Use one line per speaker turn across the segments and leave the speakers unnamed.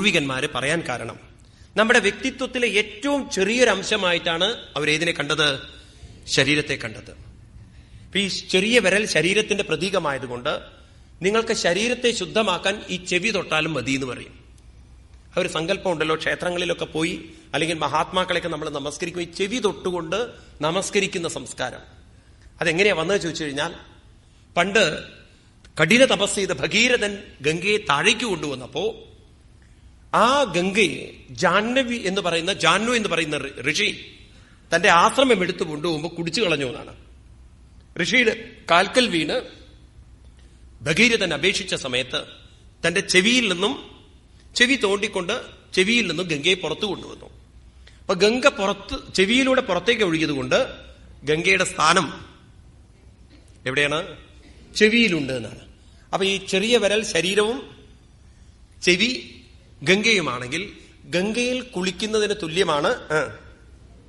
പൂർവികന്മാര് പറയാൻ കാരണം. നമ്മുടെ വ്യക്തിത്വത്തിലെ ഏറ്റവും ചെറിയൊരു അംശമായിട്ടാണ് അവരേതിനെ കണ്ടത് ശരീരത്തെ കണ്ടത്. ഈ ചെറിയ വിരൽ ശരീരത്തിന്റെ പ്രതീകമായതുകൊണ്ട് നിങ്ങൾക്ക് ശരീരത്തെ ശുദ്ധമാക്കാൻ ഈ ചെവി തൊട്ടാലും മതി എന്ന് പറയും. അവർ ഒരു സങ്കല്പം ഉണ്ടല്ലോ ക്ഷേത്രങ്ങളിലൊക്കെ പോയി അല്ലെങ്കിൽ മഹാത്മാക്കളെയൊക്കെ നമ്മൾ നമസ്കരിക്കും. ഈ ചെവി തൊട്ടുകൊണ്ട് നമസ്കരിക്കുന്ന സംസ്കാരം. അതെങ്ങനെയാ വന്നത് ചോദിച്ചു കഴിഞ്ഞാൽ പണ്ട് കഠിന തപസ് ചെയ്ത ഭഗീരഥൻ ഗംഗയെ താഴേക്ക് കൊണ്ടുവന്നപ്പോ ആ ഗംഗയെ ജാഹ്നവി എന്ന് പറയുന്ന ജാഹ്നു എന്ന് പറയുന്ന ഋഷി തന്റെ ആശ്രമം എടുത്തു കൊണ്ടുപോകുമ്പോൾ കുടിച്ചു കളഞ്ഞു എന്നാണ്. ഋഷിയുടെ കാൽക്കൽ വീണ് ഭഗീരഥൻ അപേക്ഷിച്ച സമയത്ത് തന്റെ ചെവിയിൽ നിന്നും ചെവി തോണ്ടിക്കൊണ്ട് ചെവിയിൽ നിന്നും ഗംഗയെ പുറത്തു കൊണ്ടുവന്നു. അപ്പൊ ഗംഗ പുറത്ത് ചെവിയിലൂടെ പുറത്തേക്ക് ഒഴുകിയതുകൊണ്ട് ഗംഗയുടെ സ്ഥാനം എവിടെയാണ്? ചെവിയിലുണ്ട് എന്നാണ്. അപ്പൊ ഈ ചെറിയ വരൽ ശരീരവും ചെവി ഗംഗയുമാണെങ്കിൽ ഗംഗയിൽ കുളിക്കുന്നതിന് തുല്യമാണ്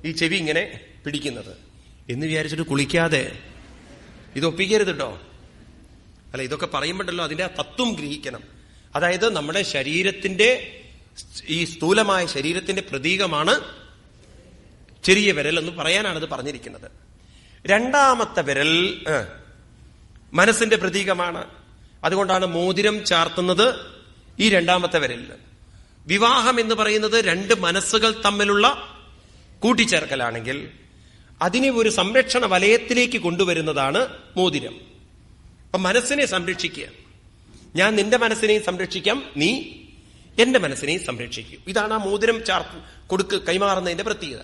ഈ ചെവി ഇങ്ങനെ പിടിക്കുന്നത്. എന്ന് വിചാരിച്ചിട്ട് കുളിക്കാതെ ഇത് കേട്ടോ അല്ല ഇതൊക്കെ പറയുമ്പോണ്ടല്ലോ അതിന്റെ തത്വം ഗ്രഹിക്കണം. അതായത് നമ്മുടെ ശരീരത്തിന്റെ ഈ സ്ഥൂലമായ ശരീരത്തിന്റെ പ്രതീകമാണ് ചെറിയ വിരൽ എന്ന് പറയാനാണ് ഇത് പറഞ്ഞിരിക്കുന്നത്. രണ്ടാമത്തെ വിരൽ മനസ്സിന്റെ പ്രതീകമാണ്. അതുകൊണ്ടാണ് മോതിരം ചാർത്തുന്നത് ഈ രണ്ടാമത്തെ വിരലിൽ വിവാഹം എന്ന് പറയുന്നത് രണ്ട് മനസ്സുകൾ തമ്മിലുള്ള കൂട്ടിച്ചേർക്കലാണെങ്കിൽ അതിനെ ഒരു സംരക്ഷണ വലയത്തിലേക്ക് കൊണ്ടുവരുന്നതാണ് മോതിരം. അപ്പൊ മനസ്സിനെ സംരക്ഷിക്കുക. ഞാൻ നിന്റെ മനസ്സിനെയും സംരക്ഷിക്കാം നീ എന്റെ മനസ്സിനെയും സംരക്ഷിക്കും. ഇതാണ് ആ മോതിരം ചാർത്ത് കൊടുക്ക് കൈമാറുന്നതിന്റെ പ്രത്യേകത.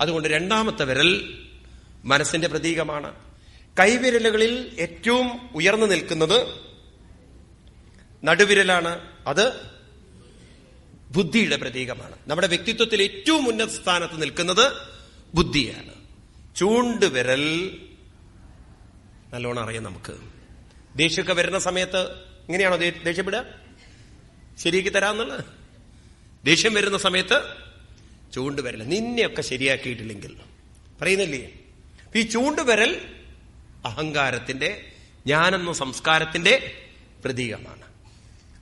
അതുകൊണ്ട് രണ്ടാമത്തെ വിരൽ മനസ്സിന്റെ പ്രതീകമാണ്. കൈവിരലുകളിൽ ഏറ്റവും ഉയർന്നു നിൽക്കുന്നത് നടുവിരലാണ്. അത് ബുദ്ധിയുടെ പ്രതീകമാണ്. നമ്മുടെ വ്യക്തിത്വത്തിൽ ഏറ്റവും ഉന്നത സ്ഥാനത്ത് നിൽക്കുന്നത് ബുദ്ധിയാണ്. ചൂണ്ടുവിരൽ നല്ലോണം അറിയാം നമുക്ക്. ദേഷ്യമൊക്കെ വരുന്ന സമയത്ത് ഇങ്ങനെയാണോ ദേ- ദേഷ്യപ്പെടുക? ശരിയാക്കി തരാമെന്നുള്ളത്? ദേഷ്യം വരുന്ന സമയത്ത് ചൂണ്ടുവിരൽ നിന്നെയൊക്കെ ശരിയാക്കിയിട്ടില്ലെങ്കിൽ. പറയുന്നില്ലേ? ഈ ചൂണ്ടുവിരൽ അഹങ്കാരത്തിന്റെ ഞാനെന്ന സംസ്കാരത്തിന്റെ പ്രതീകമാണ്.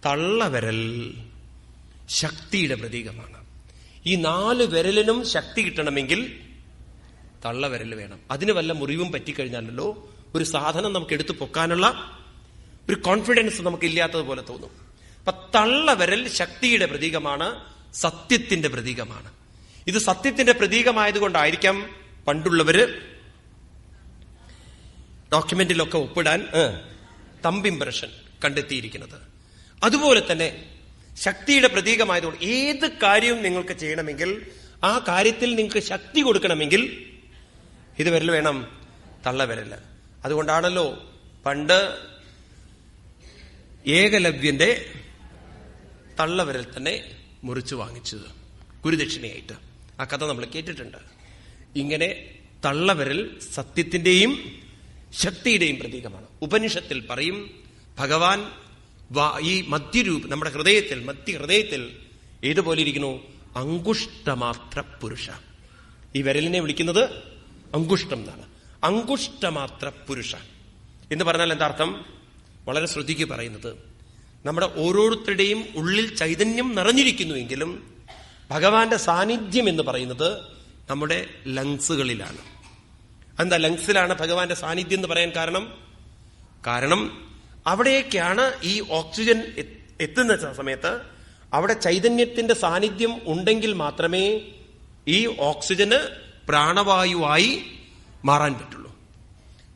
തള്ളവിരൽ ശക്തിയുടെ പ്രതീകമാണ്. ഈ നാല് വിരലിനും ശക്തി കിട്ടണമെങ്കിൽ തള്ള വിരൽ വേണം. അതിന് വല്ല മുറിവും പറ്റിക്കഴിഞ്ഞാലല്ലോ ഒരു സാധനം നമുക്ക് എടുത്തു പൊക്കാനുള്ള ഒരു കോൺഫിഡൻസ് നമുക്ക് ഇല്ലാത്തതുപോലെ തോന്നും. അപ്പൊ തള്ളവിരൽ ശക്തിയുടെ പ്രതീകമാണ് സത്യത്തിന്റെ പ്രതീകമാണ്. ഇത് സത്യത്തിന്റെ പ്രതീകമായതുകൊണ്ടായിരിക്കാം പണ്ടുള്ളവര് ഡോക്യുമെന്റിലൊക്കെ ഒപ്പിടാൻ തമ്പ് ഇംപ്രഷൻ കണ്ടെത്തിയിരിക്കുന്നത്. അതുപോലെ തന്നെ ശക്തിയുടെ പ്രതീകമായതുകൊണ്ട് ഏത് കാര്യവും നിങ്ങൾക്ക് ചെയ്യണമെങ്കിൽ ആ കാര്യത്തിൽ നിങ്ങൾക്ക് ശക്തി കൊടുക്കണമെങ്കിൽ ഇത് വരൽ വേണം തള്ളവിരൽ. അതുകൊണ്ടാണല്ലോ പണ്ട് ഏകലവ്യന്റെ തള്ളവരൽ തന്നെ മുറിച്ചു വാങ്ങിച്ചത് ഗുരുദക്ഷിണയായിട്ട്. ആ കഥ നമ്മൾ കേട്ടിട്ടുണ്ട്. ഇങ്ങനെ തള്ളവരൽ സത്യത്തിന്റെയും ശക്തിയുടെയും പ്രതീകമാണ്. ഉപനിഷത്തിൽ പറയും ഭഗവാൻ ഈ മധ്യരൂപ നമ്മുടെ ഹൃദയത്തിൽ മധ്യ ഹൃദയത്തിൽ ഏതുപോലെ ഇരിക്കുന്നു? അങ്കുഷ്ടമാത്ര പുരുഷ ഈ വിരലിനെ വിളിക്കുന്നത് അങ്കുഷ്ടം എന്നാണ്. അങ്കുഷ്ടമാത്ര പുരുഷ എന്ന് പറഞ്ഞാൽ എന്താ അർത്ഥം? വളരെ ശ്രദ്ധിക്കുക പറയുന്നത്. നമ്മുടെ ഓരോരുത്തരുടെയും ഉള്ളിൽ ചൈതന്യം നിറഞ്ഞിരിക്കുന്നുവെങ്കിലും ഭഗവാന്റെ സാന്നിധ്യം എന്ന് പറയുന്നത് നമ്മുടെ ലങ്സുകളിലാണ്. എന്താ ലങ്സിലാണ് ഭഗവാന്റെ സാന്നിധ്യം എന്ന് പറയാൻ കാരണം? കാരണം അവിടേക്കാണ് ഈ ഓക്സിജൻ എത്തുന്ന സമയത്ത് അവിടെ ചൈതന്യത്തിന്റെ സാന്നിധ്യം ഉണ്ടെങ്കിൽ മാത്രമേ ഈ ഓക്സിജന് പ്രാണവായുവായി മാറാൻ പറ്റുള്ളൂ.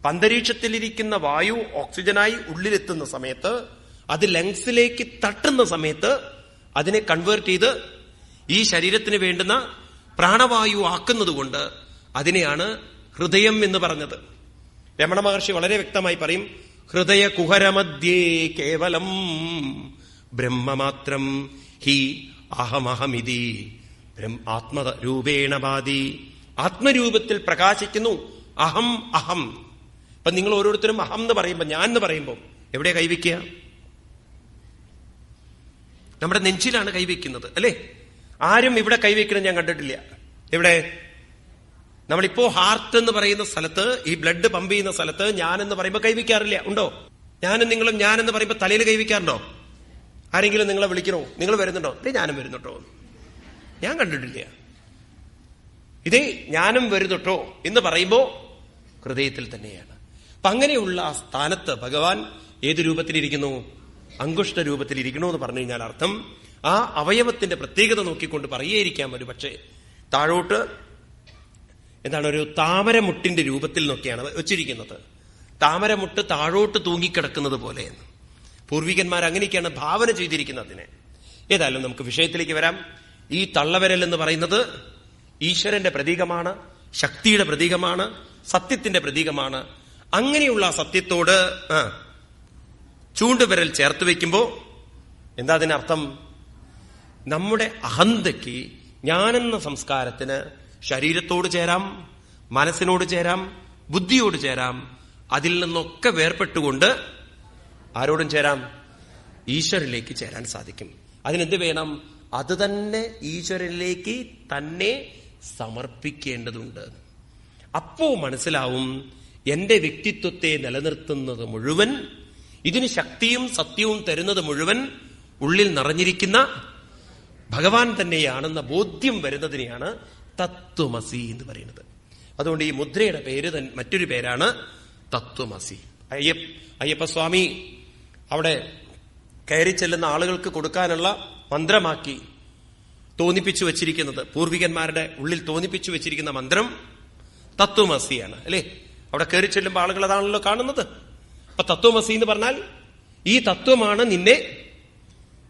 അന്തരീക്ഷത്തിലിരിക്കുന്ന വായു ഓക്സിജനായി ഉള്ളിലെത്തുന്ന സമയത്ത് അത് ലങ്സിലേക്ക് തട്ടുന്ന സമയത്ത് അതിനെ കൺവേർട്ട് ചെയ്ത് ഈ ശരീരത്തിന് വേണ്ടുന്ന പ്രാണവായു ആക്കുന്നത് കൊണ്ട് അതിനെയാണ് ഹൃദയം എന്ന് പറഞ്ഞത്. രമണ മഹർഷി വളരെ വ്യക്തമായി പറയും ഹൃദയ കുഹരമധ്യേ കേവലം ബ്രഹ്മമാത്രം ഹി അഹമഹമിതി. ആത്മരൂപേണ ബാധി. ആത്മരൂപത്തിൽ പ്രകാശിക്കുന്നു. അഹം അഹം. ഇപ്പൊ നിങ്ങൾ ഓരോരുത്തരും അഹം എന്ന് പറയുമ്പോൾ ഞാൻ എന്ന് പറയുമ്പോൾ എവിടെ കൈവയ്ക്കുക നമ്മുടെ നെഞ്ചിലാണ് കൈവയ്ക്കുന്നത് അല്ലേ? ആരും ഇവിടെ കൈവയ്ക്കണം ഞാൻ കണ്ടിട്ടില്ല. എവിടെ? നമ്മളിപ്പോ ഹാർട്ട് എന്ന് പറയുന്ന സ്ഥലത്ത് ഈ ബ്ലഡ് പമ്പ് ചെയ്യുന്ന സ്ഥലത്ത് ഞാൻ എന്ന് പറയുമ്പോൾ കൈവിക്കാറില്ല ഉണ്ടോ? ഞാനും നിങ്ങളും ഞാൻ എന്ന് പറയുമ്പോൾ തലയിൽ കൈവയ്ക്കാറുണ്ടോ? ആരെങ്കിലും നിങ്ങളെ വിളിക്കണോ? നിങ്ങൾ വരുന്നുണ്ടോ? ഇതേ ഞാനും വരുന്നുണ്ടോ? ഞാൻ കണ്ടിട്ടില്ല. ഇതേ ഞാനും വരുന്നുട്ടോ എന്ന് പറയുമ്പോ ഹൃദയത്തിൽ തന്നെയാണ്. അപ്പൊ അങ്ങനെയുള്ള ആ സ്ഥാനത്ത് ഭഗവാൻ ഏത് രൂപത്തിലിരിക്കുന്നു? അങ്കുഷ്ട രൂപത്തിലിരിക്കണോ എന്ന് പറഞ്ഞു കഴിഞ്ഞാൽ അർത്ഥം ആ അവയവത്തിന്റെ പ്രത്യേകത നോക്കിക്കൊണ്ട് പറയുകയായിരിക്കാം ഒരു പക്ഷേ താഴോട്ട് എന്താണ് ഒരു താമരമുട്ടിന്റെ രൂപത്തിൽ നോക്കിയാണ് വെച്ചിരിക്കുന്നത്. താമരമുട്ട് താഴോട്ട് തൂങ്ങിക്കിടക്കുന്നത് പോലെ എന്ന്. പൂർവികന്മാർ അങ്ങനെയൊക്കെയാണ് ഭാവന ചെയ്തിരിക്കുന്നത് അതിനെ. ഏതായാലും നമുക്ക് വിഷയത്തിലേക്ക് വരാം. ഈ തള്ളവരൽ എന്ന് പറയുന്നത് ഈശ്വരന്റെ പ്രതീകമാണ് ശക്തിയുടെ പ്രതീകമാണ് സത്യത്തിന്റെ പ്രതീകമാണ്. അങ്ങനെയുള്ള സത്യത്തോട് ചൂണ്ടുവിരൽ ചേർത്ത് വെക്കുമ്പോൾ എന്താ അതിനർത്ഥം? നമ്മുടെ അഹന്തയ്ക്ക് ഞാനെന്ന സംസ്കാരത്തിന് ശരീരത്തോട് ചേരാം മനസ്സിനോട് ചേരാം ബുദ്ധിയോട് ചേരാം. അതിൽ നിന്നൊക്കെ വേർപെട്ടുകൊണ്ട് ആരോടും ചേരാം? ഈശ്വരനിലേക്ക് ചേരാൻ സാധിക്കും. അതിനെന്ത് വേണം? അത് തന്നെ ഈശ്വരനിലേക്ക് തന്നെ സമർപ്പിക്കേണ്ടതുണ്ട്. അപ്പോ മനസ്സിലാവും എന്റെ വ്യക്തിത്വത്തെ നിലനിർത്തുന്നത് മുഴുവൻ ഇതിന് ശക്തിയും സത്യവും തരുന്നത് മുഴുവൻ ഉള്ളിൽ നിറഞ്ഞിരിക്കുന്ന ഭഗവാൻ തന്നെയാണെന്ന ബോധ്യം വരുന്നതിനെയാണ് തത്വമസി എന്ന് പറയുന്നത്. അതുകൊണ്ട് ഈ മുദ്രയുടെ പേര് തന്നെ മറ്റൊരു പേരാണ് തത്വമസി. അയ്യപ്പ അയ്യപ്പസ്വാമി അവിടെ കയറി ചെല്ലുന്ന ആളുകൾക്ക് കൊടുക്കാനുള്ള മന്ത്രമാക്കി തോന്നിപ്പിച്ചു വച്ചിരിക്കുന്നത് പൂർവികന്മാരുടെ ഉള്ളിൽ തോന്നിപ്പിച്ചു വെച്ചിരിക്കുന്ന മന്ത്രം തത്വമസിയാണ് അല്ലേ? അവിടെ കയറി ചെല്ലുമ്പോൾ ആളുകൾ അതാണല്ലോ കാണുന്നത്. അപ്പൊ തത്വമസി എന്ന് പറഞ്ഞാൽ ഈ തത്വമാണ് നിന്നെ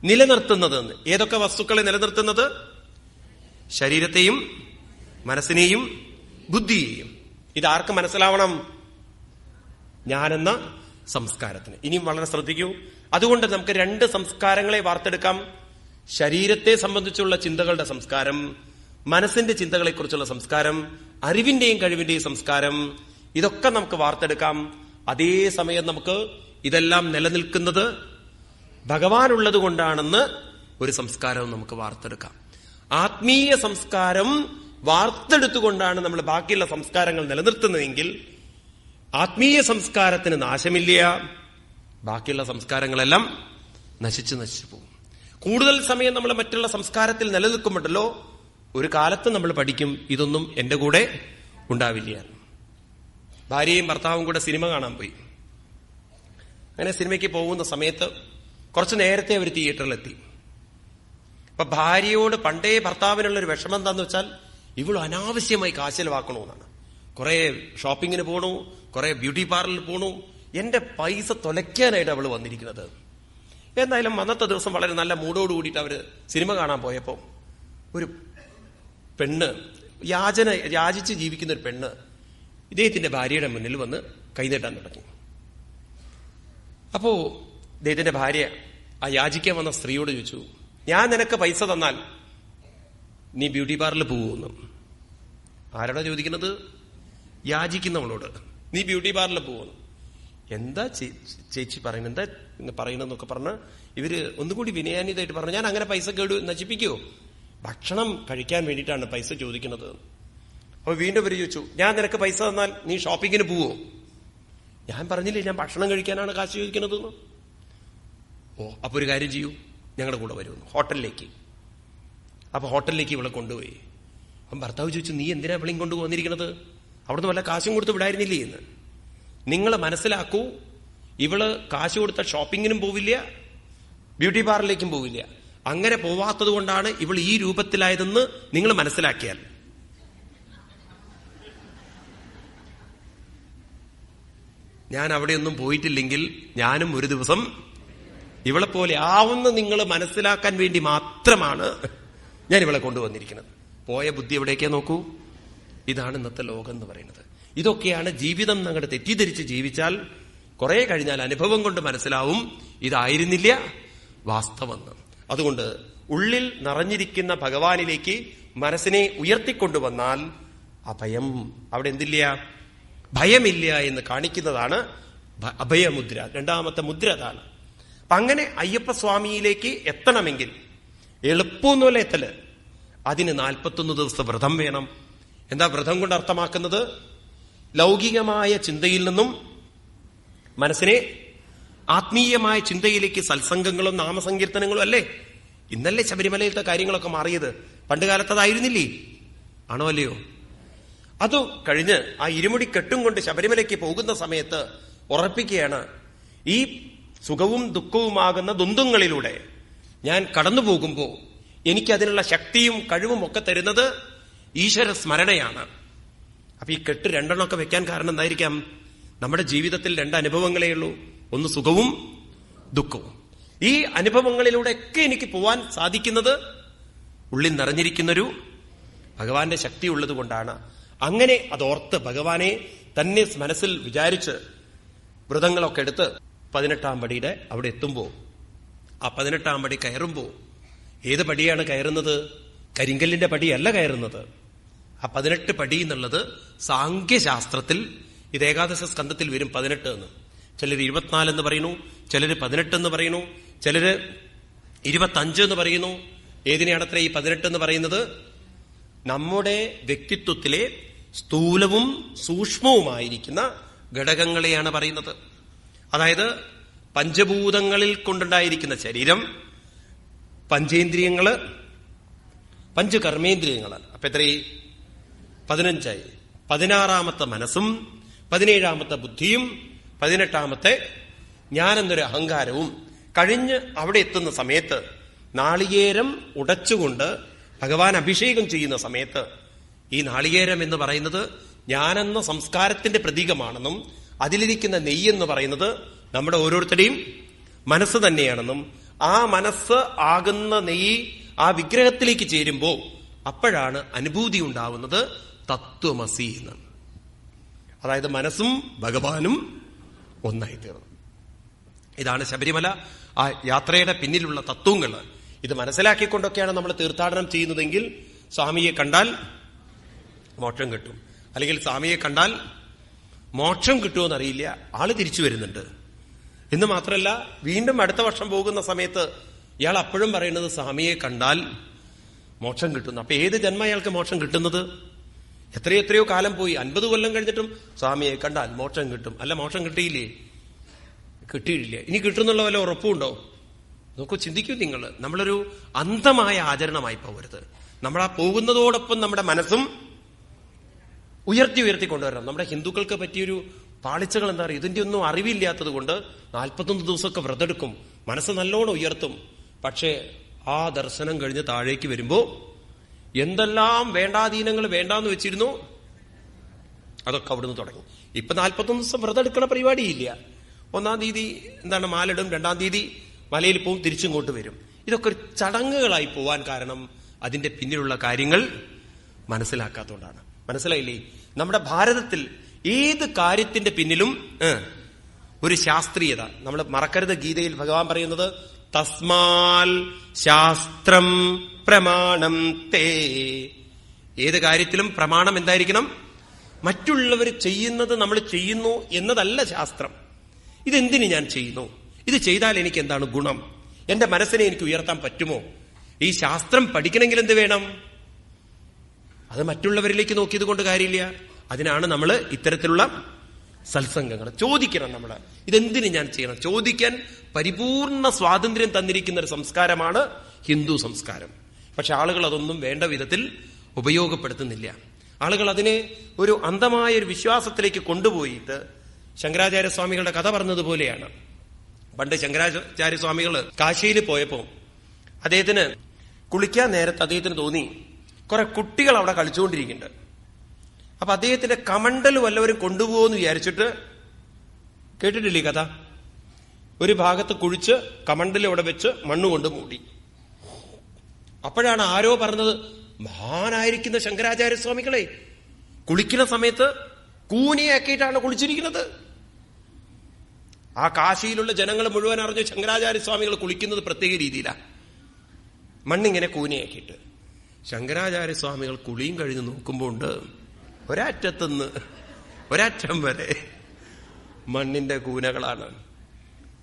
നിലനിർത്തുന്നത് ഏതൊക്കെ വസ്തുക്കളെ നിലനിർത്തുന്നത്? ശരീരത്തെയും മനസ്സിനെയും ബുദ്ധിയെയും. ഇതാർക്ക് മനസ്സിലാവണം? ഞാനെന്ന സംസ്കാരത്തിന്. ഇനിയും വളരെ ശ്രദ്ധിക്കൂ. അതുകൊണ്ട് നമുക്ക് രണ്ട് സംസ്കാരങ്ങളെ വാർത്തെടുക്കാം. ശരീരത്തെ സംബന്ധിച്ചുള്ള ചിന്തകളുടെ സംസ്കാരം മനസ്സിന്റെ ചിന്തകളെക്കുറിച്ചുള്ള സംസ്കാരം അറിവിന്റെയും കഴിവിന്റെയും സംസ്കാരം. ഇതൊക്കെ നമുക്ക് വാർത്തെടുക്കാം. അതേ സമയം നമുക്ക് ഇതെല്ലാം നിലനിൽക്കുന്നത് ഭഗവാനുള്ളത് കൊണ്ടാണെന്ന് ഒരു സംസ്കാരവും നമുക്ക് വാർത്തെടുക്കാം. ആത്മീയ സംസ്കാരം വാർത്തെടുത്തുകൊണ്ടാണ് നമ്മൾ ബാക്കിയുള്ള സംസ്കാരങ്ങൾ നിലനിർത്തുന്നതെങ്കിൽ ആത്മീയ സംസ്കാരത്തിന് നാശമില്ല. ബാക്കിയുള്ള സംസ്കാരങ്ങളെല്ലാം നശിച്ചു നശിച്ചു പോകും. കൂടുതൽ സമയം നമ്മൾ മറ്റുള്ള സംസ്കാരത്തിൽ നിലനിൽക്കുമ്പോഴല്ലോ ഒരു കാലത്ത് നമ്മൾ പഠിക്കും ഇതൊന്നും എന്റെ കൂടെ ഉണ്ടാവില്ല. ഭാര്യയും ഭർത്താവും കൂടെ സിനിമ കാണാൻ പോയി. അങ്ങനെ സിനിമയ്ക്ക് പോകുന്ന സമയത്ത് കുറച്ച് നേരത്തെ അവർ തിയേറ്ററിലെത്തി. അപ്പൊ ഭാര്യയോട് പണ്ടേ ഭർത്താവിനുള്ള ഒരു വിഷമം എന്താന്ന് വെച്ചാൽ ഇവൾ അനാവശ്യമായി കാശലവാക്കണമെന്നാണ്. കുറെ ഷോപ്പിങ്ങിന് പോണു കുറെ ബ്യൂട്ടി പാർലറിൽ പോണു. എന്റെ പൈസ തുലയ്ക്കാനായിട്ട് അവൾ വന്നിരിക്കുന്നത്. എന്തായാലും അന്നത്തെ ദിവസം വളരെ നല്ല മൂടോട് കൂടിയിട്ട് അവർ സിനിമ കാണാൻ പോയപ്പോ ഒരു പെണ്ണ് യാചന യാചിച്ച് ജീവിക്കുന്ന ഒരു പെണ്ണ് ഇദ്ദേഹത്തിന്റെ ഭാര്യയുടെ മുന്നിൽ വന്ന് കൈനീട്ടാൻ തുടങ്ങി. അപ്പോ ഇദ്ദേഹത്തിന്റെ ഭാര്യ ആ യാചിക്കാൻ വന്ന സ്ത്രീയോട് ചോദിച്ചു ഞാൻ നിനക്ക് പൈസ തന്നാൽ നീ ബ്യൂട്ടി പാർലറിൽ പോകുമെന്ന് ആരോടാ ചോദിക്കുന്നത്? യാചിക്കുന്നവളോട്. നീ ബ്യൂട്ടി പാർലറിൽ പോകുന്നു എന്താ ചേച്ചി പറയുന്നത്? എന്താ പറയണെന്നൊക്കെ പറഞ്ഞ് ഇവർ ഒന്നുകൂടി വിനയാനിതായിട്ട് പറഞ്ഞു ഞാൻ അങ്ങനെ പൈസ കേടു നശിപ്പിക്കോ. ഭക്ഷണം കഴിക്കാൻ വേണ്ടിയിട്ടാണ് പൈസ ചോദിക്കുന്നത്. അപ്പൊ വീണ്ടും ഇവർ ചോദിച്ചു ഞാൻ നിനക്ക് പൈസ തന്നാൽ നീ ഷോപ്പിങ്ങിന് പോവോ? ഞാൻ പറഞ്ഞില്ലേ ഞാൻ ഭക്ഷണം കഴിക്കാനാണ് കാശ് ചോദിക്കുന്നത് ഓ അപ്പൊ ഒരു കാര്യം ചെയ്യൂ. ഞങ്ങളുടെ കൂടെ വരുമെന്ന്. ഹോട്ടലിലേക്ക്. അപ്പൊ ഹോട്ടലിലേക്ക് ഇവളെ കൊണ്ടുപോയി. അപ്പം ഭർത്താവ് ചോദിച്ചു നീ എന്തിനാ ഇവളെയും കൊണ്ടു വന്നിരിക്കുന്നത്? അവിടുന്ന് വല്ല കാശും കൊടുത്ത് വിടായിരുന്നില്ലേ എന്ന്? നിങ്ങൾ മനസ്സിലാക്കൂ ഇവൾ കാശ് കൊടുത്ത ഷോപ്പിങ്ങിനും പോവില്ല ബ്യൂട്ടി പാർലറിലേക്കും പോവില്ല. അങ്ങനെ പോവാത്തത് കൊണ്ടാണ് ഇവൾ ഈ രൂപത്തിലായതെന്ന് നിങ്ങൾ മനസ്സിലാക്കിയാൽ. ഞാൻ അവിടെയൊന്നും പോയിട്ടില്ലെങ്കിൽ ഞാനും ഒരു ദിവസം ഇവളെ പോലെ ആവുന്ന നിങ്ങൾ മനസ്സിലാക്കാൻ വേണ്ടി മാത്രമാണ്. ഞാൻ ഇവളെ കൊണ്ടുവന്നിരിക്കുന്നത്. പോയ ബുദ്ധി എവിടേക്കാ നോക്കൂ? ഇതാണ് ഇന്നത്തെ ലോകം എന്ന് പറയുന്നത്. ഇതൊക്കെയാണ് ജീവിതം ഞങ്ങളുടെ തെറ്റിദ്ധരിച്ച് ജീവിച്ചാൽ കുറെ കഴിഞ്ഞാൽ അനുഭവം കൊണ്ട് മനസ്സിലാവും ഇതായിരുന്നില്ല വാസ്തവം അതുകൊണ്ട് ഉള്ളിൽ നിറഞ്ഞിരിക്കുന്ന ഭഗവാനിലേക്ക് മനസ്സിനെ ഉയർത്തിക്കൊണ്ടുവന്നാൽ അഭയം അവിടെ എന്തില്ല? ഭയമില്ല എന്ന് കാണിക്കുന്നതാണ് അഭയമുദ്ര രണ്ടാമത്തെ മുദ്ര അതാണ്. അപ്പൊ അങ്ങനെ അയ്യപ്പസ്വാമിയിലേക്ക് എത്തണമെങ്കിൽ എളുപ്പമൊന്നുമല്ല എത്തൽ. അതിന് നാൽപ്പത്തൊന്ന് ദിവസത്തെ വ്രതം വേണം. എന്താ വ്രതം കൊണ്ട് അർത്ഥമാക്കുന്നത്? ലൗകികമായ ചിന്തയിൽ നിന്നും മനസ്സിനെ ആത്മീയമായ ചിന്തയിലേക്ക് സത്സംഗങ്ങളും നാമസങ്കീർത്തനങ്ങളും അല്ലേ? ഇന്നല്ലേ ശബരിമലയിലത്തെ കാര്യങ്ങളൊക്കെ മാറിയത്. പണ്ട് കാലത്തതായിരുന്നില്ലേ ആണോ അല്ലയോ? അത് കഴിഞ്ഞ് ആ ഇരുമുടി കെട്ടും കൊണ്ട് ശബരിമലയ്ക്ക് പോകുന്ന സമയത്ത് ഉറപ്പിക്കുകയാണ് ഈ സുഖവും ദുഃഖവുമാകുന്ന ദ്വന്ദ്ങ്ങളിലൂടെ ഞാൻ കടന്നു പോകുമ്പോൾ എനിക്കതിനുള്ള ശക്തിയും കഴിവും ഒക്കെ തരുന്നത് ഈശ്വര സ്മരണയാണ്. അപ്പൊ ഈ കെട്ട് രണ്ടെണ്ണമൊക്കെ വെക്കാൻ കാരണം എന്തായിരിക്കാം? നമ്മുടെ ജീവിതത്തിൽ രണ്ട് അനുഭവങ്ങളേ ഉള്ളൂ. ഒന്ന് സുഖവും ദുഃഖവും. ഈ അനുഭവങ്ങളിലൂടെയൊക്കെ എനിക്ക് പോവാൻ സാധിക്കുന്നത് ഉള്ളിൽ നിറഞ്ഞിരിക്കുന്നൊരു ഭഗവാന്റെ ശക്തി ഉള്ളത് കൊണ്ടാണ്. അങ്ങനെ അതോർത്ത് ഭഗവാനെ തന്നെ മനസ്സിൽ വിചാരിച്ച് വ്രതങ്ങളൊക്കെ എടുത്ത് പതിനെട്ടാം പടിയുടെ അവിടെ എത്തുമ്പോൾ ആ പതിനെട്ടാം പടി കയറുമ്പോൾ ഏത് പടിയാണ് കയറുന്നത്? കരിങ്കല്ലിന്റെ പടിയല്ല കയറുന്നത്. ആ പതിനെട്ട് പടി എന്നുള്ളത് സാങ്കേശാസ്ത്രത്തിൽ ഇത് ഏകാദശ സ്കന്ധത്തിൽ വരും പതിനെട്ട് എന്ന്. ചിലർ ഇരുപത്തിനാല് എന്ന് പറയുന്നു ചിലർ പതിനെട്ട് എന്ന് പറയുന്നു ചിലര് ഇരുപത്തഞ്ച് എന്ന് പറയുന്നു. ഏതിനെയാണത്ര ഈ പതിനെട്ട് എന്ന് പറയുന്നത്? നമ്മുടെ വ്യക്തിത്വത്തിലെ സ്ഥൂലവും സൂക്ഷ്മവുമായിരിക്കുന്ന ഘടകങ്ങളെയാണ് പറയുന്നത്. അതായത് പഞ്ചഭൂതങ്ങളിൽ കൊണ്ടുണ്ടായിരിക്കുന്ന ശരീരം പഞ്ചേന്ദ്രിയങ്ങൾ പഞ്ചകർമ്മേന്ദ്രിയങ്ങൾ അപ്പൊ എത്രയായി? പതിനഞ്ചായി. പതിനാറാമത്തെ മനസ്സും പതിനേഴാമത്തെ ബുദ്ധിയും പതിനെട്ടാമത്തെ ഞാനെന്നൊരു അഹങ്കാരവും. കഴിഞ്ഞ് അവിടെ എത്തുന്ന സമയത്ത് നാളികേരം ഉടച്ചുകൊണ്ട് ഭഗവാൻ അഭിഷേകം ചെയ്യുന്ന സമയത്ത് ഈ നാളികേരം എന്ന് പറയുന്നത് ഞാനെന്ന സംസ്കാരത്തിന്റെ പ്രതീകമാണെന്നും അതിലിരിക്കുന്ന നെയ്യെന്ന് പറയുന്നത് നമ്മുടെ ഓരോരുത്തരുടെയും മനസ്സ് തന്നെയാണെന്നും ആ മനസ്സ് ആകുന്ന നെയ്യ് ആ വിഗ്രഹത്തിലേക്ക് ചേരുമ്പോൾ അപ്പോഴാണ് അനുഭൂതി ഉണ്ടാവുന്നത് തത്വമസി എന്ന്. അതായത് മനസ്സും ഭഗവാനും ഒന്നായി തീർന്നു ഇതാണ് ശബരിമല. ആ യാത്രയുടെ പിന്നിലുള്ള തത്വങ്ങൾ. ഇത് മനസ്സിലാക്കിക്കൊണ്ടൊക്കെയാണ് നമ്മൾ തീർത്ഥാടനം ചെയ്യുന്നതെങ്കിൽ സ്വാമിയെ കണ്ടാൽ മോക്ഷം കിട്ടും. അല്ലെങ്കിൽ സ്വാമിയെ കണ്ടാൽ മോക്ഷം കിട്ടുമെന്നറിയില്ല ആൾ തിരിച്ചു വരുന്നുണ്ട്. എന്ന് മാത്രമല്ല വീണ്ടും അടുത്ത വർഷം പോകുന്ന സമയത്ത് ഇയാൾ അപ്പോഴും പറയുന്നത് സ്വാമിയെ കണ്ടാൽ മോക്ഷം കിട്ടുന്നു. അപ്പൊ ഏത് ജന്മ അയാൾക്ക് മോക്ഷം കിട്ടുന്നത്? എത്രയോ എത്രയോ കാലം പോയി. അൻപത് കൊല്ലം കഴിഞ്ഞിട്ടും സ്വാമിയെ കണ്ടാൽ മോക്ഷം കിട്ടും. അല്ല മോക്ഷം കിട്ടിയില്ലേ? കിട്ടിയിട്ടില്ല. ഇനി കിട്ടുന്നുള്ള വല്ല ഉറപ്പുണ്ടോ നോക്കൂ ചിന്തിക്കൂ നിങ്ങൾ. നമ്മളൊരു അന്ധമായ ആചരണമായി പോകരുത്. നമ്മൾ ആ പോകുന്നതോടൊപ്പം നമ്മുടെ മനസ്സും ഉയർത്തി ഉയർത്തി കൊണ്ടുവരണം. നമ്മുടെ ഹിന്ദുക്കൾക്ക് പറ്റിയൊരു പാളിച്ചകൾ എന്താ പറയുക? ഇതിന്റെ ഒന്നും അറിവില്ലാത്തത് കൊണ്ട് നാൽപ്പത്തൊന്ന് ദിവസമൊക്കെ വ്രതെടുക്കും. മനസ്സ് നല്ലോണം ഉയർത്തും. പക്ഷേ ആ ദർശനം കഴിഞ്ഞ് താഴേക്ക് വരുമ്പോ എന്തെല്ലാം വേണ്ടാധീനങ്ങൾ വേണ്ടാന്ന് വെച്ചിരുന്നു? അതൊക്കെ അവിടുന്ന് തുടങ്ങി. ഇപ്പൊ നാൽപ്പത്തൊന്ന് ദിവസം വ്രതം എടുക്കണ പരിപാടിയില്ല. ഒന്നാം തീയതി എന്താണ് മാലിടും രണ്ടാം തീയതി മലയിൽ പോവും തിരിച്ചിങ്ങോട്ട് വരും. ഇതൊക്കെ ഒരു ചടങ്ങുകളായി പോവാൻ കാരണം അതിന്റെ പിന്നിലുള്ള കാര്യങ്ങൾ മനസ്സിലാക്കാത്തതുകൊണ്ടാണ്. മനസ്സിലായില്ലേ? നമ്മുടെ ഭാരതത്തിൽ ഏത് കാര്യത്തിന്റെ പിന്നിലും ഒരു ശാസ്ത്രീയത. നമ്മൾ മറക്കരുത് ഗീതയിൽ ഭഗവാൻ പറയുന്നത് തസ്മാൽ ശാസ്ത്രം പ്രമാണം തേ. ഏത് കാര്യത്തിലും പ്രമാണം എന്തായിരിക്കണം? മറ്റുള്ളവർ ചെയ്യുന്നത് നമ്മൾ ചെയ്യുന്നു എന്നതല്ല ശാസ്ത്രം. ഇതെന്തിന് ഞാൻ ചെയ്യുന്നു? ഇത് ചെയ്താൽ എനിക്ക് എന്താണ് ഗുണം? എന്റെ മനസ്സിനെ എനിക്ക് ഉയർത്താൻ പറ്റുമോ? ഈ ശാസ്ത്രം പഠിക്കണമെങ്കിൽ എന്ത് വേണം? അത് മറ്റുള്ളവരിലേക്ക് നോക്കിയത് കൊണ്ട് കാര്യമില്ല. അതിനാണ് നമ്മൾ ഇത്തരത്തിലുള്ള സത്സംഗങ്ങൾ. ചോദിക്കണം നമ്മൾ ഇതെന്തിനു ഞാൻ ചെയ്യണം? ചോദിക്കാൻ പരിപൂർണ സ്വാതന്ത്ര്യം തന്നിരിക്കുന്ന ഒരു സംസ്കാരമാണ് ഹിന്ദു സംസ്കാരം. പക്ഷെ ആളുകൾ അതൊന്നും വേണ്ട വിധത്തിൽ ഉപയോഗപ്പെടുത്തുന്നില്ല. ആളുകൾ അതിനെ ഒരു അന്ധമായ ഒരു വിശ്വാസത്തിലേക്ക് കൊണ്ടുപോയിട്ട് ശങ്കരാചാര്യ സ്വാമികളുടെ കഥ പറഞ്ഞതുപോലെയാണ്. പണ്ട് ശങ്കരാചാര്യ സ്വാമികൾ കാശിയിൽ പോയപ്പോൾ അദ്ദേഹത്തിന് കുളിക്കാൻ നേരത്ത് അദ്ദേഹത്തിന് തോന്നി കുറെ കുട്ടികൾ അവിടെ കളിച്ചുകൊണ്ടിരിക്കുന്നുണ്ട്. അപ്പൊ അദ്ദേഹത്തിന്റെ കമണ്ടൽ വല്ലവരും കൊണ്ടുപോകുമെന്ന് വിചാരിച്ചിട്ട് കേട്ടിട്ടില്ലേ കഥ? ഒരു ഭാഗത്ത് കുഴിച്ച് കമണ്ടൽ അവിടെ വെച്ച് മണ്ണ് കൊണ്ട് മൂടി. അപ്പോഴാണ് ആരോ പറഞ്ഞത് മഹാനായിരിക്കുന്ന ശങ്കരാചാര്യ സ്വാമികളെ കുളിക്കുന്ന സമയത്ത് കൂനിയാക്കിയിട്ടാണ് കുളിച്ചിരിക്കുന്നത്. ആ കാശിയിലുള്ള ജനങ്ങൾ മുഴുവൻ അറിഞ്ഞു ശങ്കരാചാര്യ സ്വാമികൾ കുളിക്കുന്നത് പ്രത്യേക രീതിയിലാണ് മണ്ണിങ്ങനെ കൂനിയാക്കിയിട്ട്. ശങ്കരാചാര്യ സ്വാമികൾ കുളിയും കഴിഞ്ഞ് നോക്കുമ്പോൾ ഉണ്ട് ഒരറ്റത്തുനിന്ന് ഒരറ്റം വരെ മണ്ണിന്റെ കൂനകളാണ്.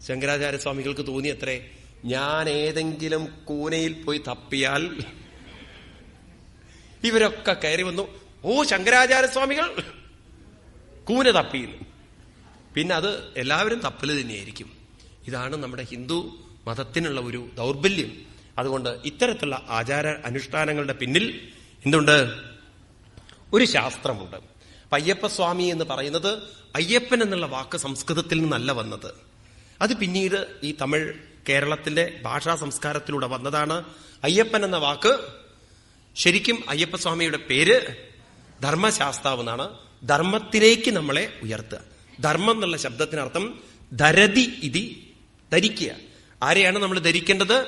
ശങ്കരാചാര്യ സ്വാമികൾക്ക് തോന്നി അത്രേ ഞാൻ ഏതെങ്കിലും കൂനയിൽ പോയി തപ്പിയാൽ ഇവരൊക്കെ കയറി വന്നു ഓ ശങ്കരാചാര്യ സ്വാമികൾ കൂന തപ്പിയിരുന്നു പിന്നെ അത് എല്ലാവരും തപ്പൽ തന്നെയായിരിക്കും. ഇതാണ് നമ്മുടെ ഹിന്ദു മതത്തിനുള്ള ഒരു ദൗർബല്യം. അതുകൊണ്ട് ഇത്തരത്തിലുള്ള ആചാര അനുഷ്ഠാനങ്ങളുടെ പിന്നിൽ എന്തുണ്ട്? ഒരു ശാസ്ത്രമുണ്ട്. അപ്പൊ അയ്യപ്പസ്വാമി എന്ന് പറയുന്നത് അയ്യപ്പൻ എന്നുള്ള വാക്ക് സംസ്കൃതത്തിൽ നിന്നല്ല വന്നത്. അത് പിന്നീട് ഈ തമിഴ് കേരളത്തിന്റെ ഭാഷാ സംസ്കാരത്തിലൂടെ വന്നതാണ്. അയ്യപ്പൻ എന്ന വാക്ക് ശരിക്കും അയ്യപ്പസ്വാമിയുടെ പേര് ധർമ്മശാസ്താവ് എന്നാണ്. ധർമ്മത്തിലേക്ക് നമ്മളെ ഉയർത്തുക. ധർമ്മം എന്നുള്ള ശബ്ദത്തിനർത്ഥം ധരതി ഇതി ധരിക്കുക. ആരെയാണ് നമ്മൾ ധരിക്കേണ്ടത്?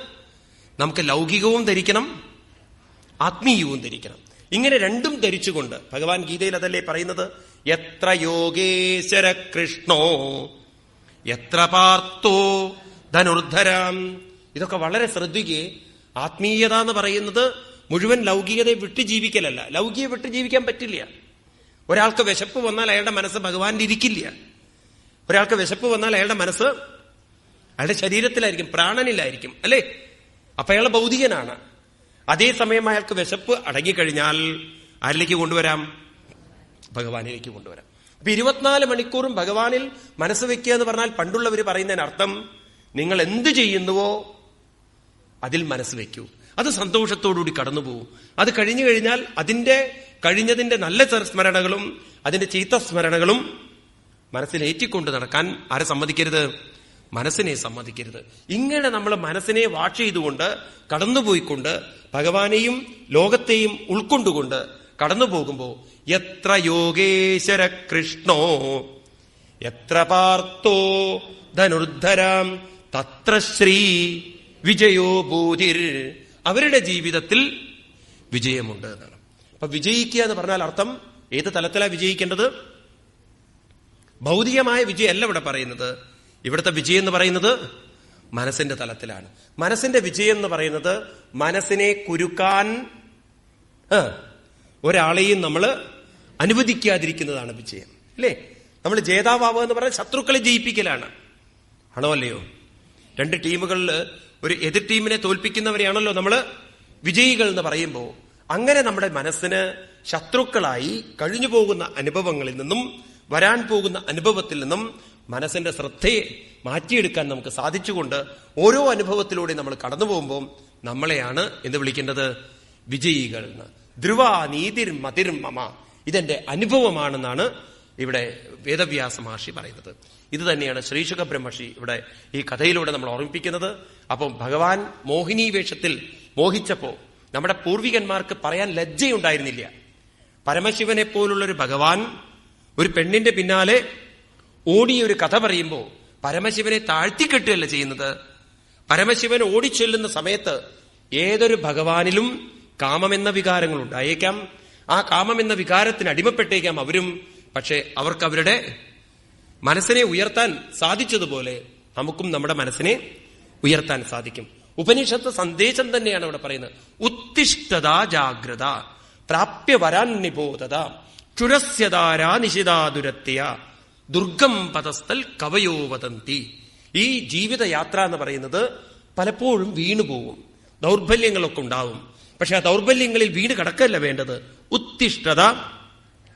നമുക്ക് ലൗകികവും ധരിക്കണം ആത്മീയവും ധരിക്കണം. ഇങ്ങനെ രണ്ടും ധരിച്ചുകൊണ്ട് ഭഗവാൻ ഗീതയിൽ അതല്ലേ പറയുന്നത്? എത്ര യോഗേശ്വര കൃഷ്ണോ എത്ര പാർത്തോ ധനുർധരാം. ഇതൊക്കെ വളരെ ശ്രദ്ധിക്കേ. ആത്മീയത എന്ന് പറയുന്നത് മുഴുവൻ ലൗകികതയെ വിട്ട് ജീവിക്കലല്ല. ലൗകിക വിട്ട് ജീവിക്കാൻ പറ്റില്ല. ഒരാൾക്ക് വിശപ്പ് വന്നാൽ അയാളുടെ മനസ്സ് ഭഗവാന്റെ ഇരിക്കില്ല. ഒരാൾക്ക് വിശപ്പ് വന്നാൽ അയാളുടെ മനസ്സ് അയാളുടെ ശരീരത്തിലായിരിക്കും പ്രാണനിലായിരിക്കും അല്ലേ? അപ്പൊ അയാൾ ഭൗതികനാണ് അതേസമയം അയാൾക്ക് വിശപ്പ് അടങ്ങിക്കഴിഞ്ഞാൽ ആരിലേക്ക് കൊണ്ടുവരാം? ഭഗവാനിലേക്ക് കൊണ്ടുവരാം. അപ്പൊ ഇരുപത്തിനാല് മണിക്കൂറും ഭഗവാനിൽ മനസ്സ് വെക്കുക എന്ന് പറഞ്ഞാൽ പണ്ടുള്ളവർ പറയുന്നതിനർത്ഥം നിങ്ങൾ എന്ത് ചെയ്യുന്നുവോ അതിൽ മനസ്സ് വെക്കൂ. അത് സന്തോഷത്തോടുകൂടി കടന്നു പോകും അത് കഴിഞ്ഞു കഴിഞ്ഞാൽ അതിന്റെ കഴിഞ്ഞതിന്റെ നല്ല സ്മരണകളും അതിന്റെ ചീത്ത സ്മരണകളും മനസ്സിൽ ഏറ്റിക്കൊണ്ട് നടക്കാൻ ആരെ സമ്മതിക്കരുത്? മനസ്സിനെ സമ്മതിക്കരുത്. ഇങ്ങനെ നമ്മൾ മനസ്സിനെ വാഷ് ചെയ്തുകൊണ്ട് കടന്നുപോയിക്കൊണ്ട് ഭഗവാനെയും ലോകത്തെയും ഉൾക്കൊണ്ടുകൊണ്ട് കടന്നു പോകുമ്പോ എത്ര യോഗേശ്വര കൃഷ്ണോ എത്ര പാർത്തോ ധനുർധരാം തത്ര ശ്രീ വിജയോ ബോധിർ. അവരുടെ ജീവിതത്തിൽ വിജയമുണ്ട് എന്നാണ്. അപ്പൊ വിജയിക്കുക എന്ന് പറഞ്ഞാൽ അർത്ഥം ഏത് തലത്തിലാണ് വിജയിക്കേണ്ടത്? ഭൗതികമായ വിജയമല്ല ഇവിടെ പറയുന്നത്. ഇവിടുത്തെ വിജയം എന്ന് പറയുന്നത് മനസ്സിന്റെ തലത്തിലാണ്. മനസ്സിന്റെ വിജയം എന്ന് പറയുന്നത് മനസ്സിനെ കുരുക്കാൻ ഒരാളെയും നമ്മൾ അനുവദിക്കാതിരിക്കുന്നതാണ് വിജയം. അല്ലേ? നമ്മൾ ജേതാവാവുക എന്ന് പറഞ്ഞാൽ ശത്രുക്കളെ ജയിപ്പിക്കലാണ്. ആണോ അല്ലയോ? രണ്ട് ടീമുകളിൽ ഒരു എതിർ ടീമിനെ തോൽപ്പിക്കുന്നവരെയാണല്ലോ നമ്മൾ വിജയികൾ എന്ന് പറയുമ്പോൾ അങ്ങനെ നമ്മുടെ മനസ്സിന് ശത്രുക്കളായി കഴിഞ്ഞു പോകുന്ന അനുഭവങ്ങളിൽ നിന്നും വരാൻ പോകുന്ന അനുഭവത്തിൽ നിന്നും മനസ്സിന്റെ ശ്രദ്ധയെ മാറ്റിയെടുക്കാൻ നമുക്ക് സാധിച്ചുകൊണ്ട് ഓരോ അനുഭവത്തിലൂടെ നമ്മൾ കടന്നു പോകുമ്പോൾ നമ്മളെയാണ് എന്ത് വിളിക്കേണ്ടത് വിജയികൾ എന്ന്. ധ്രുവ നീതിർ മതിർ മമ. ഇതെന്റെ അനുഭവമാണെന്നാണ് ഇവിടെ വേദവ്യാസ മഹർഷി പറയുന്നത്. ഇത് തന്നെയാണ് ശ്രീശുഖ ബ്രഹ്മർഷി ഇവിടെ ഈ കഥയിലൂടെ നമ്മൾ ഓർമ്മിപ്പിക്കുന്നത്. അപ്പം ഭഗവാൻ മോഹിനി വേഷത്തിൽ മോഹിച്ചപ്പോ നമ്മുടെ പൂർവികന്മാർക്ക് പറയാൻ ലജ്ജയുണ്ടായിരുന്നില്ല. പരമശിവനെ പോലുള്ള ഒരു ഭഗവാൻ ഒരു പെണ്ണിന്റെ പിന്നാലെ ഓടിയ ഒരു കഥ പറയുമ്പോൾ പരമശിവനെ താഴ്ത്തിക്കെട്ടുകയല്ല ചെയ്യുന്നത്. പരമശിവൻ ഓടിച്ചെല്ലുന്ന സമയത്ത് ഏതൊരു ഭഗവാനിലും കാമമെന്ന വികാരങ്ങൾ ഉണ്ടായേക്കാം ആ കാമമെന്ന വികാരത്തിന് അടിമപ്പെട്ടേക്കാം അവരും. പക്ഷെ അവർക്ക് അവരുടെ മനസ്സിനെ ഉയർത്താൻ സാധിച്ചതുപോലെ നമുക്കും നമ്മുടെ മനസ്സിനെ ഉയർത്താൻ സാധിക്കും. ഉപനിഷത്ത് സന്ദേശം തന്നെയാണ് അവിടെ പറയുന്നത്. ഉത്തിഷ്ഠത ജാഗ്രത. പ്രാപ്യ വരാൻ നിബോധത. ക്ഷുരസ്യതാരാ നിശിതാതുരത്യ. ദുർഗം പദസ്ഥൽ കവയോ വദന്തി. ഈ ജീവിതയാത്ര എന്ന് പറയുന്നത് പലപ്പോഴും വീണുപോകും ദൗർബല്യങ്ങളൊക്കെ ഉണ്ടാവും. പക്ഷെ ആ ദൗർബല്യങ്ങളിൽ വീണ് കിടക്കല്ല വേണ്ടത്. ഉത്തിഷ്ഠത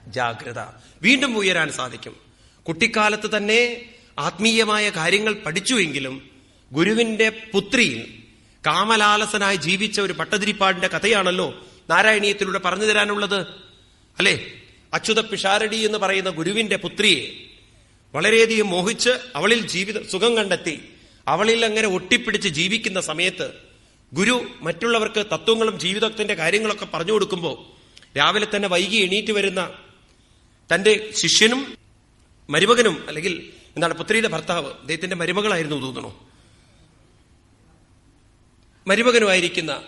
ജാഗ്രത. വീണ്ടും ഉയരാൻ സാധിക്കും. കുട്ടിക്കാലത്ത് തന്നെ ആത്മീയമായ കാര്യങ്ങൾ പഠിച്ചുവെങ്കിലും ഗുരുവിന്റെ പുത്രിയിൽ കാമലാലസനായി ജീവിച്ച ഒരു പട്ടതിരിപ്പാടിന്റെ കഥയാണല്ലോ നാരായണീയത്തിലൂടെ പറഞ്ഞു തരാനുള്ളത്. അല്ലേ? അച്യുത പിഷാരടി എന്ന് പറയുന്ന ഗുരുവിന്റെ പുത്രിയെ വളരെയധികം മോഹിച്ച് അവളിൽ ജീവിത സുഖം കണ്ടെത്തി. അവളിൽ അങ്ങനെ ഒട്ടിപ്പിടിച്ച് ജീവിക്കുന്ന സമയത്ത് ഗുരു മറ്റുള്ളവർക്ക് തത്വങ്ങളും ജീവിതത്തിന്റെ കാര്യങ്ങളൊക്കെ പറഞ്ഞു കൊടുക്കുമ്പോൾ രാവിലെ തന്നെ വൈകി എണീറ്റ് വരുന്ന തന്റെ ശിഷ്യനും മരുമകനും അല്ലെങ്കിൽ എന്താണ് പുത്രിയുടെ ഭർത്താവ് അദ്ദേഹത്തിന്റെ മരുമകളായിരുന്നു തോന്നുന്നു. മരുമകനുമായിരിക്കുന്ന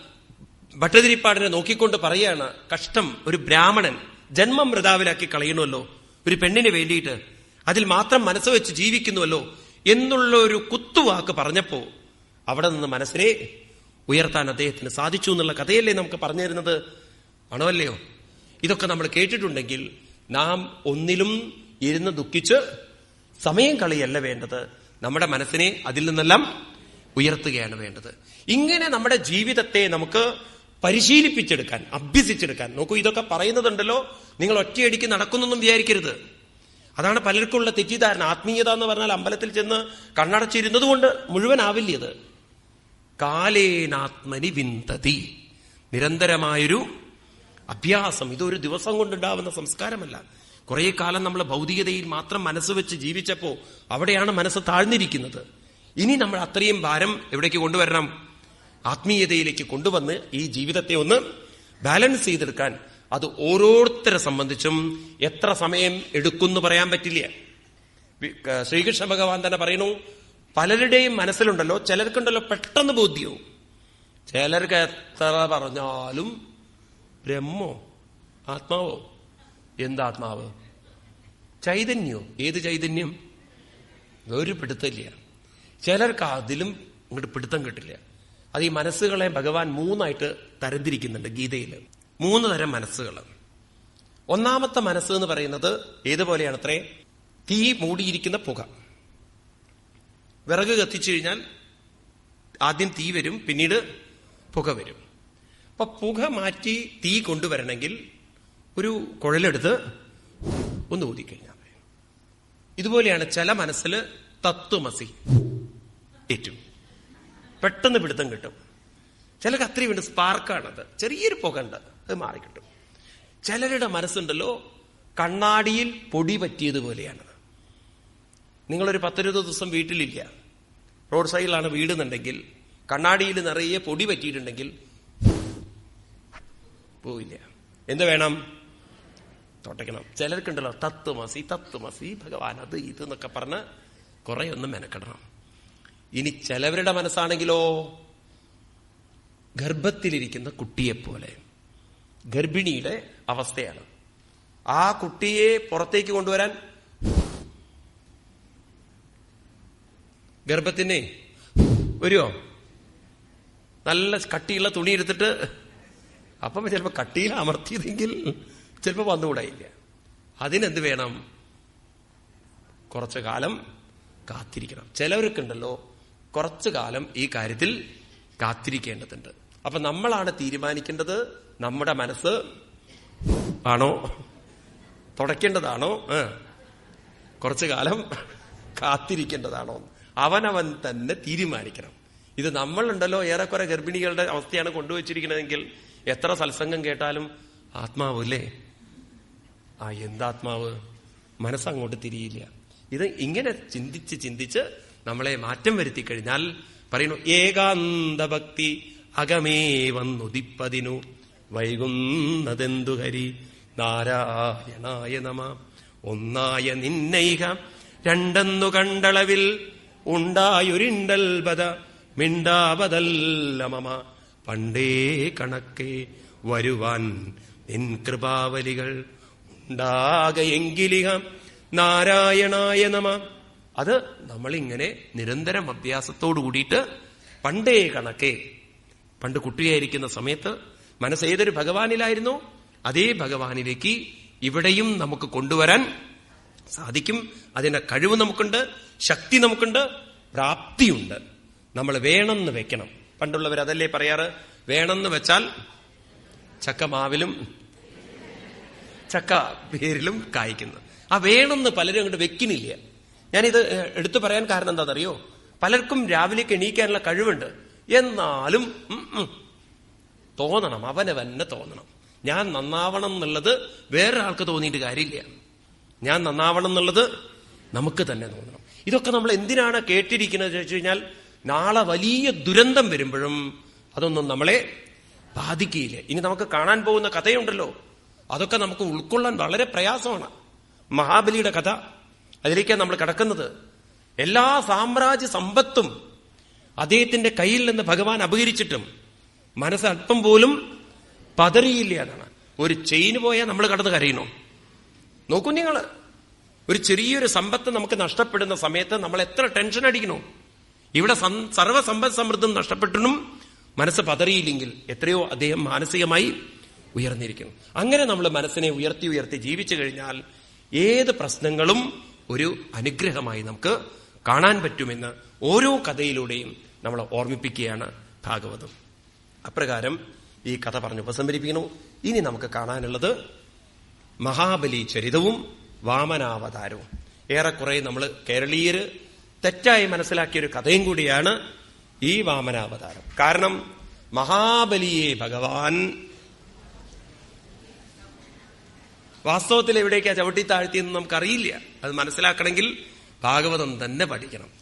ഭട്ടതിരിപ്പാടിനെ നോക്കിക്കൊണ്ട് പറയാണ് കഷ്ടം ഒരു ബ്രാഹ്മണൻ ജന്മം മൃതാവിലാക്കി കളയണമല്ലോ. ഒരു പെണ്ണിന് വേണ്ടിയിട്ട് അതിൽ മാത്രം മനസ്സ് വെച്ച് ജീവിക്കുന്നുവല്ലോ എന്നുള്ള ഒരു കുത്തുവാക്ക് പറഞ്ഞപ്പോ അവിടെ നിന്ന് മനസ്സിനെ ഉയർത്താൻ അദ്ദേഹത്തിന് സാധിച്ചു എന്നുള്ള കഥയല്ലേ നമുക്ക് പറഞ്ഞു തരുന്നത്? ആണോ ഇതൊക്കെ നമ്മൾ കേട്ടിട്ടുണ്ടെങ്കിൽ നാം ഒന്നിലും ഇരുന്ന് ദുഃഖിച്ച് സമയം കളിയല്ല വേണ്ടത്. നമ്മുടെ മനസ്സിനെ അതിൽ നിന്നെല്ലാം ഉയർത്തുകയാണ് വേണ്ടത്. ഇങ്ങനെ നമ്മുടെ ജീവിതത്തെ നമുക്ക് പരിശീലിപ്പിച്ചെടുക്കാൻ അഭ്യസിച്ചെടുക്കാൻ. നോക്കൂ ഇതൊക്കെ പറയുന്നതുണ്ടല്ലോ. നിങ്ങൾ ഒറ്റയടിക്ക് നടക്കുന്നൊന്നും വിചാരിക്കരുത്. അതാണ് പലർക്കുള്ള തെറ്റിദ്ധാരണ. ആത്മീയത എന്ന് പറഞ്ഞാൽ അമ്പലത്തിൽ ചെന്ന് കണ്ണടച്ചിരുന്നത് കൊണ്ട് മുഴുവനാവില്ല ഇത് കാലേനാത്മനി വിന്തതി. നിരന്തരമായൊരു അഭ്യാസം. ഇതൊരു ദിവസം കൊണ്ടുണ്ടാവുന്ന സംസ്കാരമല്ല. കുറെ കാലം നമ്മൾ ഭൗതികതയിൽ മാത്രം മനസ്സ് വെച്ച് ജീവിച്ചപ്പോ അവിടെയാണ് മനസ്സ് താഴ്ന്നിരിക്കുന്നത്. ഇനി നമ്മൾ അത്രയും ഭാരം എവിടേക്ക് കൊണ്ടുവരണം? ആത്മീയതയിലേക്ക് കൊണ്ടുവന്ന് ഈ ജീവിതത്തെ ഒന്ന് ബാലൻസ് ചെയ്തെടുക്കാൻ അത് ഓരോരുത്തരെ സംബന്ധിച്ചും എത്ര സമയം എടുക്കുമെന്ന് പറയാൻ പറ്റില്ല. ശ്രീകൃഷ്ണ ഭഗവാൻ തന്നെ പറയുന്നു പലരുടെയും മനസ്സിലുണ്ടല്ലോ ചിലർക്കുണ്ടല്ലോ പെട്ടെന്ന് ബോധ്യവും. ചിലർക്ക് എത്ര പറഞ്ഞാലും ബ്രഹ്മോ ആത്മാവോ? എന്താത്മാവ്? ചൈതന്യോ? ഏത് ചൈതന്യം? ഒരു പിടുത്തമില്ല. ചിലർക്ക് അതിലും ഇങ്ങോട്ട് പിടുത്തം കിട്ടില്ല. അത് ഈ മനസ്സുകളെ ഭഗവാൻ മൂന്നായിട്ട് തരംതിരിക്കുന്നുണ്ട് ഗീതയിൽ മൂന്ന് തരം മനസ്സുകൾ. ഒന്നാമത്തെ മനസ്സ് എന്ന് പറയുന്നത് ഏതുപോലെയാണ് അത്രേ തീ മൂടിയിരിക്കുന്ന പുക. വിറക് കത്തിച്ചു കഴിഞ്ഞാൽ ആദ്യം തീ വരും പിന്നീട് പുക വരും. അപ്പൊ പുക മാറ്റി തീ കൊണ്ടുവരണമെങ്കിൽ ഒരു കുഴലെടുത്ത് ഒന്ന് ഊതിക്കഴിഞ്ഞാൽ. ഇതുപോലെയാണ് ചില മനസ്സിൽ തത്വമസി ഏറ്റവും പെട്ടെന്ന് പിടുത്തം കിട്ടും. ചില അത്രയും വേണ്ട സ്പാർക്കാണത് ചെറിയൊരു പുക ഉണ്ട്. അത് മാറിക്കിട്ടും ചിലരുടെ മനസ്സുണ്ടല്ലോ കണ്ണാടിയിൽ പൊടി പറ്റിയതുപോലെയാണ് നിങ്ങളൊരു പത്തിരുപത് ദിവസം വീട്ടിലില്ല റോഡ് സൈഡിലാണ് വീടുന്നുണ്ടെങ്കിൽ കണ്ണാടിയിൽ നിറയെ പൊടി പറ്റിയിട്ടുണ്ടെങ്കിൽ പോവില്ല. എന്ത് വേണം? തുടയ്ക്കണം. ചിലർക്കുണ്ടല്ലോ തത്വമസി തത്വമസി ഭഗവാൻ അത് ഇത് എന്നൊക്കെ പറഞ്ഞ് കുറെ ഒന്ന് മെനക്കെടണം. ഇനി ചിലവരുടെ മനസ്സാണെങ്കിലോ ഗർഭത്തിലിരിക്കുന്ന കുട്ടിയെപ്പോലെ. ഗർഭിണിയുടെ അവസ്ഥയാണ്. ആ കുട്ടിയെ പുറത്തേക്ക് കൊണ്ടുവരാൻ ഗർഭത്തിനെ വരുമോ നല്ല കട്ടിയുള്ള തുണി എടുത്തിട്ട് അപ്പം ചിലപ്പോൾ കട്ടിയിൽ അമർത്തിയതെങ്കിൽ ചിലപ്പോൾ വന്നുകൂടായില്ല. അതിനെന്ത് വേണം? കുറച്ചു കാലം കാത്തിരിക്കണം. ചിലവർക്കുണ്ടല്ലോ കുറച്ചു കാലം ഈ കാര്യത്തിൽ കാത്തിരിക്കേണ്ടതുണ്ട്. അപ്പൊ നമ്മളാണ് തീരുമാനിക്കേണ്ടത് നമ്മുടെ മനസ്സ് ആണോ? തുടയ്ക്കേണ്ടതാണോ കുറച്ചു കാലം കാത്തിരിക്കേണ്ടതാണോ? അവനവൻ തന്നെ തീരുമാനിക്കണം. ഇത് നമ്മളുണ്ടല്ലോ ഏറെക്കുറെ ഗർഭിണികളുടെ അവസ്ഥയാണ് കൊണ്ടുവച്ചിരിക്കുന്നതെങ്കിൽ എത്ര സത്സംഗം കേട്ടാലും ആത്മാവ് അല്ലേ ആ എന്താത്മാവ്? മനസ്സങ്ങോട്ട് തിരിയില്ല. ഇത് ഇങ്ങനെ ചിന്തിച്ച് ചിന്തിച്ച് നമ്മളെ മാറ്റം വരുത്തി കഴിഞ്ഞാൽ പറയുന്നു ഏകാന്ത ഭക്തി അകമേ വന്നുദിപ്പതിനു. വൈകുന്നതെന്തു ഹരി? നാരായണായ നമ. ഒന്നായ നിന്നൈക രണ്ടെന്നു കണ്ടളവിൽ ഉണ്ടായൊരിണ്ടൽ ബത മിണ്ടാവതല്ല മമ. പണ്ടേ കണക്കേ വരുവാൻ നിൻ കൃപാവലികൾ ഉണ്ടാകയെങ്കിലിഹ. നാരായണായ നമ. അത് നമ്മളിങ്ങനെ നിരന്തരം അഭ്യാസത്തോടു കൂടിയിട്ട് പണ്ടേ കണക്കെ പണ്ട് കുട്ടിയായിരിക്കുന്ന സമയത്ത് മനസ്സ് ഏതൊരു ഭഗവാനിലായിരുന്നു? അതേ ഭഗവാനിലേക്ക് ഇവിടെയും നമുക്ക് കൊണ്ടുവരാൻ സാധിക്കും. അതിന്റെ കഴിവ് നമുക്കുണ്ട് ശക്തി നമുക്കുണ്ട് പ്രാപ്തിയുണ്ട്. നമ്മൾ വേണമെന്ന് വെക്കണം. പണ്ടുള്ളവർ അതല്ലേ പറയാറ്? വേണമെന്ന് വെച്ചാൽ ചക്ക മാവിലും ചക്ക പേരിലും കായ്ക്കുന്നു. ആ വേണമെന്ന് പലരും അങ്ങോട്ട് വെക്കുന്നില്ല. ഞാനിത് എടുത്തു പറയാൻ കാരണം എന്താണെന്നറിയോ? പലർക്കും രാവിലേക്ക് എണീക്കാനുള്ള കഴിവുണ്ട്. എന്നാലും തോന്നണം അവനവന്നെ തോന്നണം. ഞാൻ നന്നാവണം എന്നുള്ളത് വേറൊരാൾക്ക് തോന്നിയിട്ട് കാര്യമില്ല. ഞാൻ നന്നാവണം എന്നുള്ളത് നമുക്ക് തന്നെ തോന്നണം. ഇതൊക്കെ നമ്മൾ എന്തിനാണ് കേട്ടിരിക്കുന്നത് ചോദിച്ചു കഴിഞ്ഞാൽ നാളെ വലിയ ദുരന്തം വരുമ്പോഴും അതൊന്നും നമ്മളെ ബാധിക്കുകയില്ല. ഇനി നമുക്ക് കാണാൻ പോകുന്ന കഥയുണ്ടല്ലോ. അതൊക്കെ നമുക്ക് ഉൾക്കൊള്ളാൻ വളരെ പ്രയാസമാണ്. മഹാബലിയുടെ കഥ. അതിലേക്കാണ് നമ്മൾ കിടക്കുന്നത്. എല്ലാ സാമ്രാജ്യ സമ്പത്തും അദ്ദേഹത്തിന്റെ കയ്യിൽ നിന്ന് ഭഗവാൻ അപഹരിച്ചിട്ടും മനസ്സ് അല്പം പോലും പതറിയില്ല എന്നാണ്. ഒരു ചെയിന് പോയാൽ നമ്മൾ കടന്ന് കരയണോ നോക്കൂ നിങ്ങൾ ഒരു ചെറിയൊരു സമ്പത്ത് നമുക്ക് നഷ്ടപ്പെടുന്ന സമയത്ത് നമ്മൾ എത്ര ടെൻഷൻ അടിക്കണോ ഇവിടെ സർവസമ്പത് സമൃദ്ധം നഷ്ടപ്പെട്ടിട്ടും മനസ്സ് പതറിയില്ലെങ്കിൽ എത്രയോ അദ്ദേഹം മാനസികമായി ഉയർന്നിരിക്കുന്നു. അങ്ങനെ നമ്മൾ മനസ്സിനെ ഉയർത്തി ഉയർത്തി ജീവിച്ചു കഴിഞ്ഞാൽ ഏത് പ്രശ്നങ്ങളും ഒരു അനുഗ്രഹമായി നമുക്ക് കാണാൻ പറ്റുമെന്ന് ഓരോ കഥയിലൂടെയും നമ്മൾ ഓർമ്മിപ്പിക്കുകയാണ് ഭാഗവതം. അപ്രകാരം ഈ കഥ പറഞ്ഞ് ഉപസംഹരിപ്പിക്കുന്നു. ഇനി നമുക്ക് കാണാനുള്ളത് മഹാബലി ചരിതവും വാമനാവതാരവും. ഏറെക്കുറെ നമ്മൾ കേരളീയര് തെറ്റായി മനസ്സിലാക്കിയ ഒരു കഥയും കൂടിയാണ് ഈ വാമനാവതാരം. കാരണം മഹാബലിയെ ഭഗവാൻ വാസ്തവത്തിൽ എവിടേക്കാ ചവിട്ടി താഴ്ത്തിയെന്ന് നമുക്കറിയില്ല. അത് മനസ്സിലാക്കണമെങ്കിൽ ഭാഗവതം തന്നെ പഠിക്കണം.